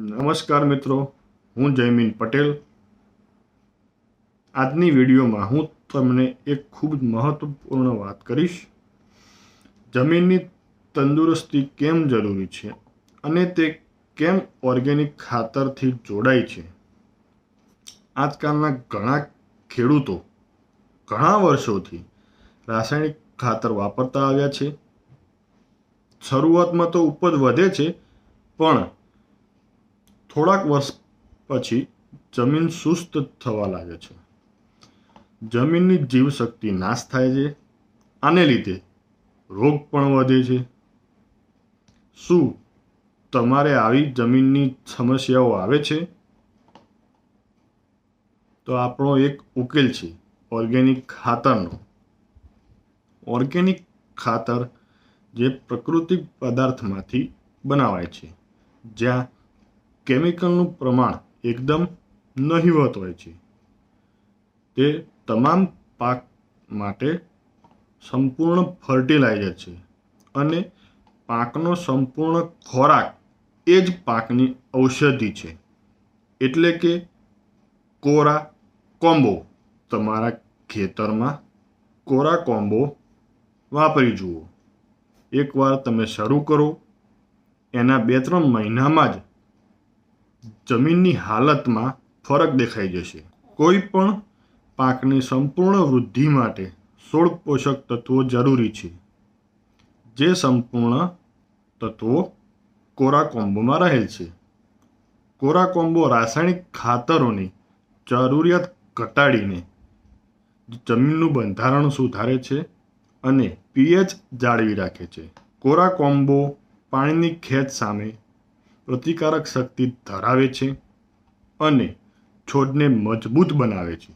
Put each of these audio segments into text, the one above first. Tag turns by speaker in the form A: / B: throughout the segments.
A: નમસ્કાર મિત્રો, હું જયમીન પટેલ. આજની વિડીયોમાં હું તમને એક ખૂબ જ મહત્વપૂર્ણ વાત કરીશ. જમીનની તંદુરસ્તી કેમ જરૂરી છે અને તે કેમ ઓર્ગેનિક ખાતરથી જોડાય છે? આજકાલના ઘણા ખેડૂતો ઘણા વર્ષોથી રાસાયણિક ખાતર વાપરતા આવ્યા છે. શરૂઆતમાં તો ઉપજ વધે છે, પણ થોડાક વર્ષ પછી જમીન સુસ્ત થવા લાગે છે. જમીનની જીવશક્તિ નાશ થાય છે આને લીધે રોગ પણ વધે છે. શું તમારે આવી જમીનની સમસ્યાઓ આવે છે? તો આપણો એક ઉકેલ છે ઓર્ગેનિક ખાતરનો. ઓર્ગેનિક ખાતર જે પ્રાકૃતિક પદાર્થમાંથી બનાવાય છે, જ્યાં કેમિકલનું પ્રમાણ એકદમ નહિવત હોય છે. તે તમામ પાક માટે સંપૂર્ણ ફર્ટિલાઇઝર છે અને પાકનો સંપૂર્ણ ખોરાક એ જ પાકની ઔષધિ છે. એટલે કે કોરા કોમ્બો તમારા ખેતરમાં કોરા કોમ્બો વાપરી જુઓ. એકવાર તમે શરૂ કરો. એના બે ત્રણ મહિનામાં જ જમીનની હાલતમાં ફરક દેખાઈ જશે. કોઈ પણ પાકની સંપૂર્ણ વૃદ્ધિ માટે સોળ પોષક તત્વો જરૂરી છે. જે સંપૂર્ણ તત્વો કોરા કોમ્બોમાં રહેલ છે. કોરા કોમ્બો રાસાયણિક ખાતરોની જરૂરિયાત ઘટાડીને જમીનનું બંધારણ સુધારે છે અને પીએચ જાળવી રાખે છે. કોરા કોમ્બો પાણીની ખેંચ સામે પ્રતિકારક શક્તિ ધરાવે છે અને છોડને મજબૂત બનાવે છે.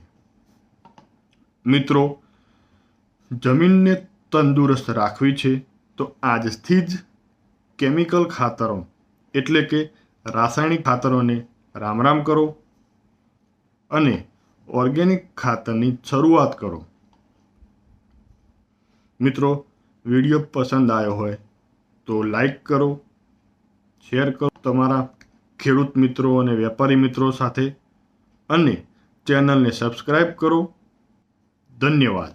A: મિત્રો, જમીનને તંદુરસ્ત રાખવી છે તો આજથી જ કેમિકલ ખાતરો એટલે કે રાસાયણિક ખાતરોને રામ રામ કરો અને ઓર્ગેનિક ખાતરની શરૂઆત કરો. મિત્રો, વીડિયો પસંદ આવ્યો હોય તો લાઈક કરો, શેર કરો. તમારા ખેડૂત મિત્રો અને વેપારી મિત્રો સાથે અને ચેનલને સબસ્ક્રાઈબ કરો. ધન્યવાદ.